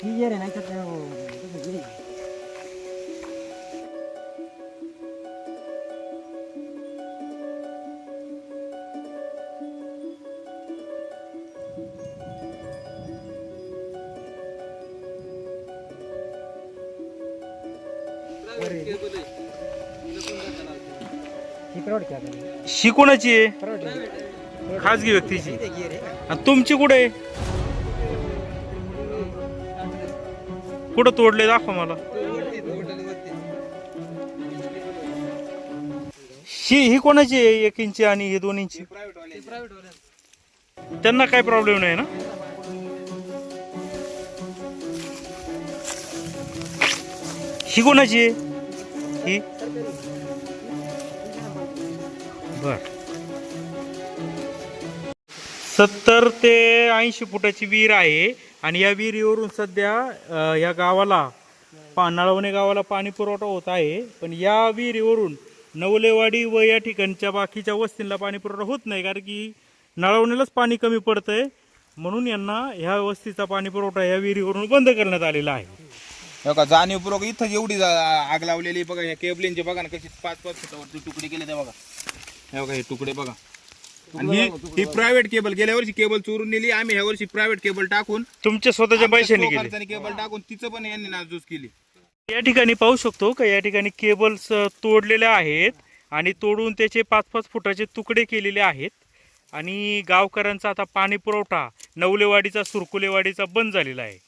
Clear आहे नाही तर ते, तसं येईल. ही परवडते आपल्याला. ही कोणाची आहे परवडते. खाजगी व्यक्तीची इथे gear आहे का? आणि तुमची कुठे आहे कुठं तोडले दाखवा मला. ही ही कोणाची आहे एक इंची आणि हे दोन इंची? त्यांना काय प्रॉब्लेम नाही ना? ही कोणाची आहे? ही? बर. सत्तर ते ऐंशी फुटाची विहीर आहे. आणि या विहिरीवरून सध्या या गावाला पा नळवणे गावाला पाणी पुरवठा होत आहे. पण या विहिरीवरून नवलेवाडी व या ठिकाणच्या बाकीच्या वस्तींना पाणी पुरवठा होत नाही कारण की नळवणेलाच पाणी कमी पडतंय. म्हणून यांना ह्या वस्तीचा पाणी पुरवठा या विहिरीवरून बंद करण्यात आलेला आहे. हो का? जाणीवपूर्वक इथं एवढी जा- आग लावलेली बघा ह्या केबलींचे बघा ना कशी पाच पाच फुटावरती तुकडे केले ते बघा. हे बघा हे तुकडे बघा. आणि ही ही प्रायव्हेट केबल गेल्या वर्षी केबल चोरून नेली आम्ही ह्या वर्षी प्रायव्हेट केबल टाकून तुमच्या स्वतःच्या पैशाने केले. केबल टाकून तिचं पण यांनी नासधूस केली. या ठिकाणी पाहू शकतो का या ठिकाणी केबल्स तोडलेल्या आहेत आणि तोडून त्याचे पाच पाच फुटाचे तुकडे केलेले आहेत. आणि गावकऱ्यांचा आता पाणी पुरवठा नवलेवाडीचा सुरकुलेवाडीचा बंद झालेला आहे.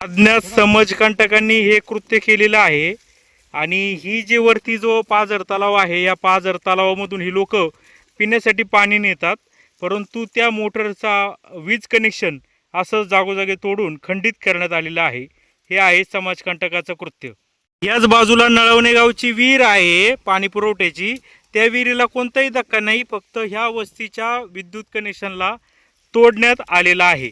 अज्ञात समाजकंटकांनी हे कृत्य केलेलं आहे. आणि ही जे वरती जो पाझर तलाव आहे या पाझर तलावामधून ही लोक पिण्यासाठी पाणी नेतात परंतु त्या मोटरचा वीज कनेक्शन असं जागोजागी तोडून खंडित करण्यात आलेलं आहे. हे आहे समाजकंटकाचं कृत्य. याच बाजूला नळवणे गावची विहीर आहे पाणी पुरवठ्याची. त्या विहिरीला कोणताही धक्का नाही फक्त ह्या वस्तीच्या विद्युत कनेक्शनला तोडण्यात आलेला आहे.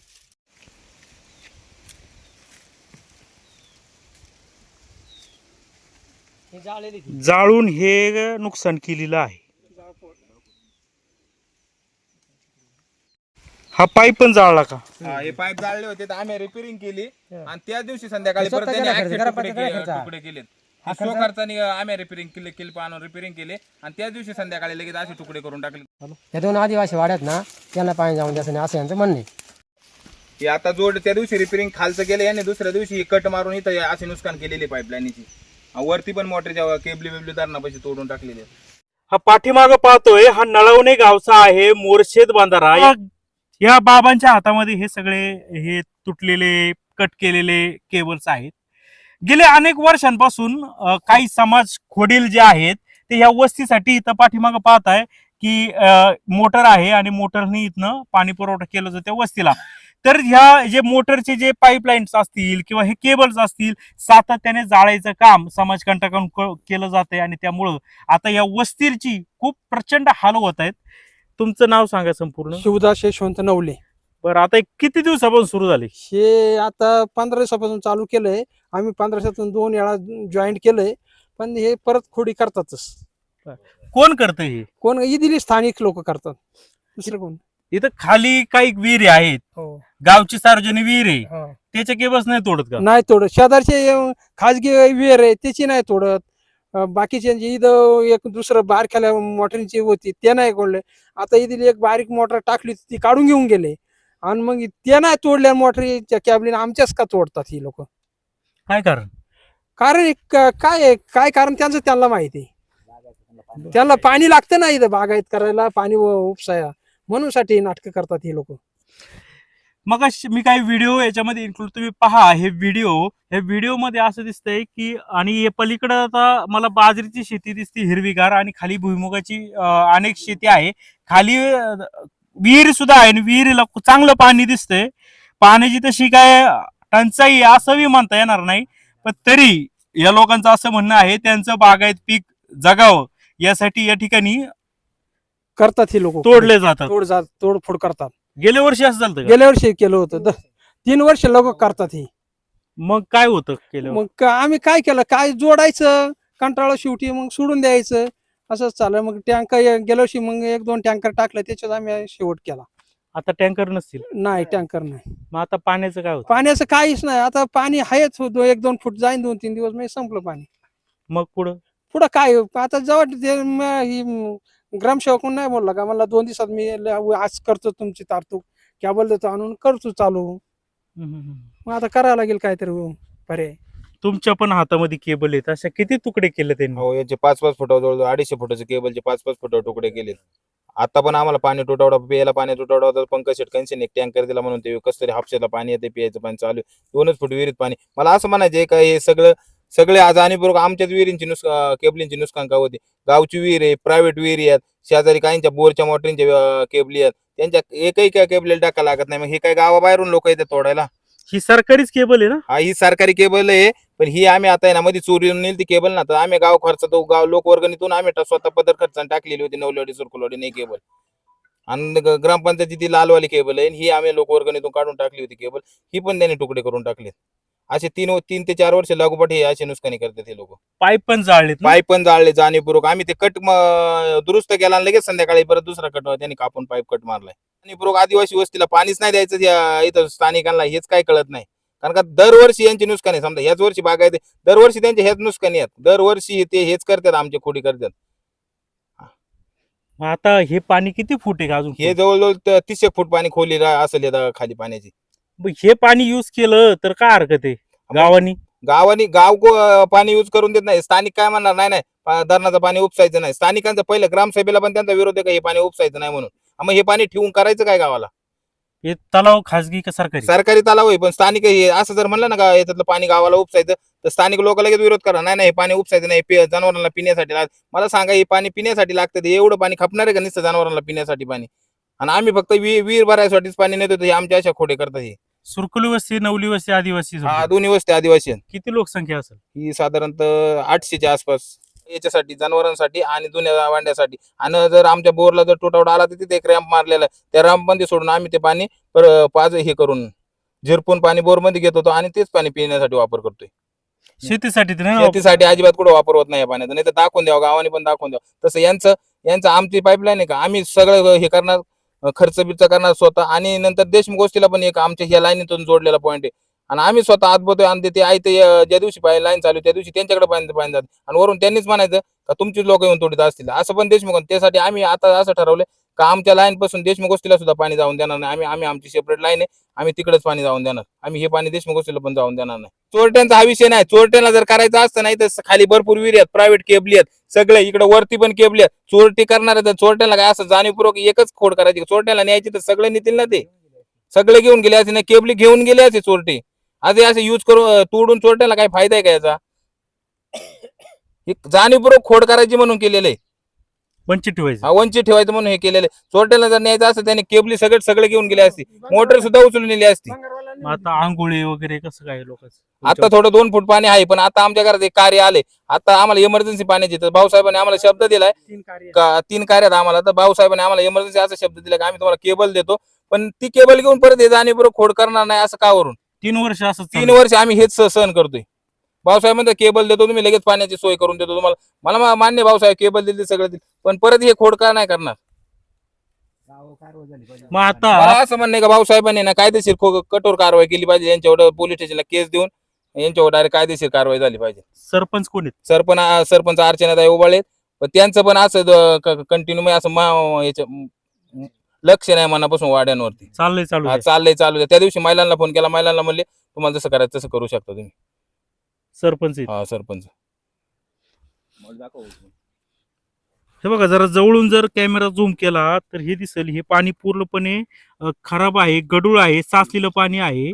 जाळून हे नुकसान केलेलं आहे. हा पाईप पण जाळला का? हा, हे पाईप जाळले होते तर आम्ही रिपेअरिंग केली. आणि त्याच दिवशी संध्याकाळी परत त्यांनी तुकडे केला. तुकडे केलेत. स्व खर्चाने आम्ही रिपेअरिंग केले केली आणून रिपेअरिंग केले. आणि त्याच दिवशी संध्याकाळी लगेच असे तुकडे करून टाकले. या दोन आदिवासी वाड्यात ना त्यांना पाणी जाऊन द्यायचं नाही असं यांचं म्हणणं. हे आता जोड त्या दिवशी रिपेअरिंग खालचं केलं यांनी दुसऱ्या दिवशी कट मारून इथं हे असे नुकसान केलेली पाईपलाईनची वरती पण मोटरच्या केबली बिबली धरणापाशी तोडून टाकलेले हा पाठीमाग पाहतोय हा नळवणे गावचा आहे मोरशेद बांधारा. या- या बाबांच्या हातामध्ये हे सगळे हे तुटलेले कट केलेले केबल्स आहेत. गेल्या अनेक वर्षांपासून काही समाज खोडील जे आहेत ते ह्या वस्तीसाठी इथं पाठीमागं पाहत आहे की मोटर आहे आणि मोटरनी इथनं पाणी पुरवठा केलं जातं वस्तीला. तर ह्या जे मोटरचे जे पाईपलाईन्स असतील किंवा हे केबल्स असतील सातत्याने जाळायचं काम समाजकंटकांकडून केलं केलं आहे आणि त्यामुळं आता या वस्तीची खूप प्रचंड हाल होत आहेत. तुमचं नाव सांगा संपूर्ण. शिवदास यशवंत नवले. बरं आता हे किती दिवसापासून सुरू झाले? हे आता पंधरा दिवसापासून चालू केलंय. आम्ही पंधरा दिवसातून दोन वेळा जॉईंट केलंय. पण हे परत खोडी करतातच. कोण करतं हे? कोण? इदिली स्थानिक लोक करतात. दुसरं कोण? इथं खाली काही विहिरी आहेत. हो. गावची सार्वजनिक विहीर आहे. त्याचे केबल्स नाही तोडत का? नाही तोडत. शेजारचे खाजगी विहीर आहे त्याची नाही तोडत. बाकीचे इथं एक दुसरं बारक्याला मोटरीची होती ते नाही कोडले आता इथली एक बारीक मोटर टाकली ती काढून घेऊन गेले. आणि मग ते नाही तोडल्या मोटरीच्या कॅबलीन आमच्याच का तोडतात ही लोक? काय कारण? कारण काय? काय कारण त्यांचं त्यांना माहिती. त्यांना पाणी लागतं ना इथं बागायत करायला पाणी उपसाया. म्हणून साठी नाटकं करतात ही लोक. मग मी काही व्हिडिओ याच्यामध्ये इन्क्लूड तुम्ही पहा हे व्हिडिओ हे व्हिडिओमध्ये असं दिसतंय की आणि हे पलीकडे आता मला बाजरीची शेती दिसते हिरवीगार आणि खाली भुईमुगाची अनेक शेती आहे. खाली विहीर सुद्धा आहे आणि विहिरीला चांगलं पाणी दिसतंय. पाण्याची तशी काय टंचाई असंही म्हणता येणार नाही. पण तरी या लोकांचं असं म्हणणं आहे त्यांचं बागायत पीक जगावं यासाठी या ठिकाणी करतात ही लोक. तोडले जातात. तोड जात तोडफोड करतात. गेल्या वर्षी असं झालं का? गेल्या वर्षी केलं होतं. द- तीन वर्ष लोक करतात ही. मग काय होतं केलं मग का- आम्ही काय केलं? काय जोडायचं? कंटाळा शेवटी मग सोडून द्यायचं. असंच चाललं. मग टँकर गेल्या वर्षी मग एक दोन टँकर टाकले त्याच्यात आम्ही शेवट केला. आता टँकर नसतील? नाही टँकर नाही. मग आता पाण्याचं काय होतं? पाण्याचं काहीच नाही. आता पाणी आहेच दो- एक दोन फूट जाईन दोन तीन दिवस म्हणजे संपलं पाणी. मग पुढं? पुढं काय? आता जवळ ते म- ही म- ग्रामसेवक म्हणून नाही बोलला का? मला दोन दिवसात मी ल- आज करतो तुमची तारतूक. कॅबल देतो आणून करतो चालू. मग आता करावं लागेल काहीतरी हो, पर्याय तुमच्या पण हातामध्ये केबल आहेत. अशा किती तुकडे केले त्यांनी? हो याचे पाच पाच फुटावर जवळ अडीचशे फुटाचे केबलचे पाच पाच फुटावर तुकडे केले आता पण आम्हाला पाणी तुटवडा प्यायला पाणी तुटवडा होता पंकज शेट कंशन एक टँकर दिला म्हणून ते कसं तरी हापशाला पाणी येते पियाचं पाणी चालू आहे. दोनच फूट विहिरीत पाणी. मला असं म्हणायचं का हे सगळं सगळे आज आणि बरोबर आमच्याच विहिरींची नुस केबलींची नुकसान का होते? गावची विहीर आहे प्रायव्हेट विहिरी आहेत शेजारी काहींच्या बोरच्या मोटरींच्या केबली आहेत. त्यांच्या एकही काय केबलीला टाका लागत नाही. मग हे काय गावाबाहेरून लोक येतात तोडायला? ही सरकारीच केबल आहे ना? हा ही सरकारी केबल आहे पण ही आम्ही आता आहे ना मध्ये चोरी नेली ती केबल ना तर आम्ही गाव खर्च तो गाव लोक वर्गणीतून आम्ही स्वतः पदर खर्चाने टाकलेली होती नवलेवाडी सुरकुलवाडी नाही केबल. आणि ग्रामपंचायती ती लालवाली केबल आहे ही आम्ही लोक वर्गणीतून काढून टाकली होती केबल. ही पण त्यांनी तुकडे करून टाकले असे तीन तीन ते चार वर्ष लागोपाठ हे असे नुकसानी करतात हे लोक. पाईप पण जाळलेत ना? पाईप पण जाळले जाणीवपूर्वक. आम्ही ते कट म- दुरुस्त केला आणि लगेच संध्याकाळी परत दुसरा कट त्यांनी कापून पाईप कट मारलाय. जाणीवपूर्वक आदिवासी वस्तीला पाणीच नाही द्यायचं या इथं स्थानिकांना. हेच काय कळत नाही. कारण का दरवर्षी यांची नुकसान समजा ह्याच वर्षी बागायते दरवर्षी त्यांचे हेच नुकसानी आहेत. दरवर्षी ते हेच करतात आमचे खोडी करतात. मग आता हे पाणी किती फूट आहे का अजून? हे जवळजवळ त- तीस एक फूट पाणी खोली रा- असेल या खाली पाण्याची. मग हे पाणी युज केलं तर काय हरकत आहे? गावानी? गावानी गाव को- पाणी यूज करून देत नाही. स्थानिक काय म्हणणार? नाही नाही. पा- धरणाचं पाणी उपसायचं नाही. स्थानिकांचं पहिलं ग्रामसभेला पण त्यांचा विरोध आहे का हे पाणी उपसायचं नाही म्हणून? मग हे पाणी ठेवून करायचं काय गावाला? हे तलाव खासगी का सरकारी? सरकारी तलाव आहे पण स्थानिक हे असं जर म्हणलं ना का याच्यातलं पाणी गावाला उपसायचं तर स्थानिक लोक लगेच विरोध करा नाही नाही हे पाणी उपसायचं नाही. पे- जनावरांना पिण्यासाठी लाग मला सांगा हे पाणी पिण्यासाठी लागतं ते एवढं पाणी खपणार आहे का नुसतं जनावरांना पिण्यासाठी पाणी? आणि आम्ही फक्त वि- विहीर भरायसाठीच पाणी नेतो हे आमच्या अशा खोडे करतात हे. सुरकुली वस्ती नवली वस्ती आदिवासी हा समजा. दोन्ही वस्ती आदिवासी आहेत. किती लोकसंख्या असेल? ही साधारणतः आठशेच्या आसपास. याच्यासाठी जनावरांसाठी आणि जुन्या वांड्यासाठी. आणि जर आमच्या बोरला जर तुटवडा आला तर तिथे एक रॅम्प मारलेला आहे. त्या रॅम्पमध्ये सोडून आम्ही ते पाणी पर- पाज हे करून झिरपून पाणी बोरमध्ये घेत होतो आणि तेच पाणी पिण्यासाठी वापर करतोय. शेतीसाठी तर नाही ना शेतीसाठी अजिबात कुठं वापर होत नाही या पाण्याचा. नाही तर दाखवून द्यावं गावाने पण दाखवून द्यावं. तसं यांचं यांचं आमची पाईपलाईन आहे का? आम्ही सगळं हे करणार. खर्च बिर्च करणार स्वतः. आणि नंतर देशमुख गोष्टीला पण एक आमच्या ह्या लाईनीतून जोडलेला पॉईंट आहे. आणि आम्ही स्वतः आत बोलतोय आणि ते आहे ते ज्या दिवशी पाहिजे लाईन चालू त्या दिवशी त्यांच्याकडे पाणी पाणी जात आणि वरून त्यांनीच म्हणायचं का तुमचीच लोक येऊन तोडीत असतील. असं पण देशमुख त्यासाठी आम्ही आता असं ठरवलं का आमच्या लाईन पासून देशमुख गोष्टीला सुद्धा पाणी जाऊन देणार नाही. आम्ही आम्ही आमची सेपरेट लाईन आहे. आम्ही तिकडेच पाणी जाऊन देणार. आम्ही हे पाणी देशमुख गोष्टीला पण जाऊन देणार नाही. चोरट्यांचा हा विषय नाही. चोरट्यांना जर करायचं असतं नाही तर खाली भरपूर विहिरी आहेत प्रायव्हेट केबली आहेत. सगळे इकडे वरती पण केबली आहेत. चोरटी करणार तर चोरट्याला काय असं जाणीवपूर्वक एकच खोड करायची. चोरट्याला न्यायची तर सगळे नेतील ना ते. सगळे घेऊन गेले असे ना केबली घेऊन गेले असे चोरटी. आज हे असे युज करून तोडून चोरट्याला काय फायदा आहे का याचा? हे जाणीवपूर्वक खोड करायची म्हणून केलेलं. आहे वंचित ठेवायचं. हा, वंचित ठेवायचं म्हणून हे केलेलं. आहे चोरट्याला जर न्यायचं असतं त्याने केबली सगळे सगळे घेऊन गेले असते. मोटर सुद्धा उचलून नेली असती. मग आता आंघोळी वगैरे कसं काय लोकांचं? आता थोडं दोन फूट पाणी आहे पण आता आमच्या घरात एक कार्य आले आता आम्हाला इमर्जन्सी पाण्याची तर भाऊसाहेबांनी आम्हाला शब्द दिलाय. तीन कार्य. का तीन कार्यात आम्हाला. तर भाऊसाहेबांनी आम्हाला इमर्जन्सी असा शब्द दिला की आम्ही तुम्हाला केबल देतो. पण ती केबल घेऊन परत हे जाणीवपूर्वक खोड करणार नाही असं का वरून? तीन वर्ष असं तीन वर्ष आम्ही हेच सहन करतोय. भाऊसाहेब म्हणतात केबल देतो तुम्ही लगेच पाण्याची सोय करून देतो तुम्हाला. मला मा- मान्य भाऊसाहेब केबल दिली सगळं दिलं. पण परत हे खोड का नाही करणार. मग आता मला असं म्हणणं आहे का भाऊसाहेबांनी ना कायदेशीर खो- कठोर कारवाई केली पाहिजे यांच्यावर पोलीस स्टेशनला केस देऊन यांच्यावर डायरेक्ट कायदेशीर कारवाई झाली पाहिजे. सरपंच कोण आहेत? सरपंच सरपंच अर्चनाताई उबाळे पण त्यांचं पण असं कंटिन्यू असं मा- याच्या लक्ष नाही मनापासून वाड्यांवरती. चाललंय चालू हा, आहे. चाललंय चालू आहे. त्या दिवशी महिलांना फोन केला. महिलांना म्हणले तुम्हाला जसं करायचं तसं करू शकता तुम्ही. सरपंच आहेत. हा सरपंच. हे बघा जरा जवळून जर कॅमेरा झूम केला तर हे दिसेल. हे पाणी पूर्णपणे अ, खराब आहे गडूळ आहे साचलेलं पाणी आहे.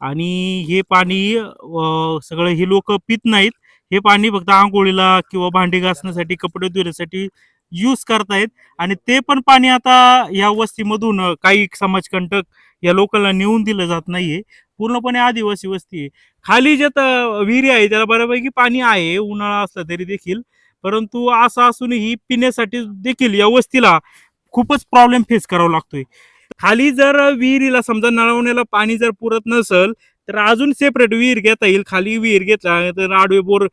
आणि हे पाणी अ, सगळं हे लोक पित नाहीत. हे पाणी फक्त आंघोळीला किंवा भांडी घासण्यासाठी कपडे धुण्यासाठी यूज करतायत. आणि ते पण पाणी आता या वस्तीमधून काही समाजकंटक या लोकांना नेऊन दिलं जात नाहीये. पूर्णपणे आदिवासी वस्ती आहे. खाली ज्यात विहिरी आहे त्याला बऱ्यापैकी पाणी आहे उन्हाळा असला तरी देखील. परंतु असं असूनही पिण्यासाठी देखील या वस्तीला खूपच प्रॉब्लेम फेस करावा लागतोय. खाली जर विहिरीला समजा नळवण्याला पाणी जर पुरत नसल तर अजून सेपरेट विहीर घेता येईल. खाली विहीर घेतला तर आडवे बोर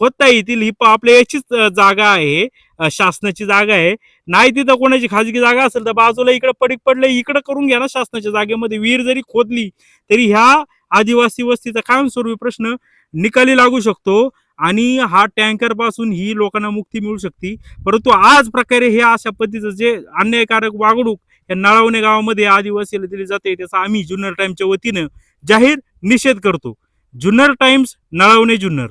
अं, खोदता येतील ही आपल्या याचीच जागा आहे. शासनाची जागा आहे. नाही तिथं कोणाची खाजगी जागा असेल तर बाजूला इकडे पडीक पडलं इकडे करून घ्या ना शासनाच्या जागेमध्ये. विहीर जरी खोदली तरी ह्या आदिवासी वस्तीचा कायमस्वरूपी प्रश्न निकाली लागू शकतो आणि हा टँकरपासून ही लोकांना मुक्ती मिळू शकते. परंतु आज प्रकारे हे अशा पद्धतीचं जे अन्यायकारक वागणूक या नळावणे गावामध्ये आदिवासीला दिली जाते त्याचा आम्ही जुन्नर टाइमच्या वतीनं जाहीर निषेध करतो. जुन्नर टाइम्स नळावणे जुन्नर.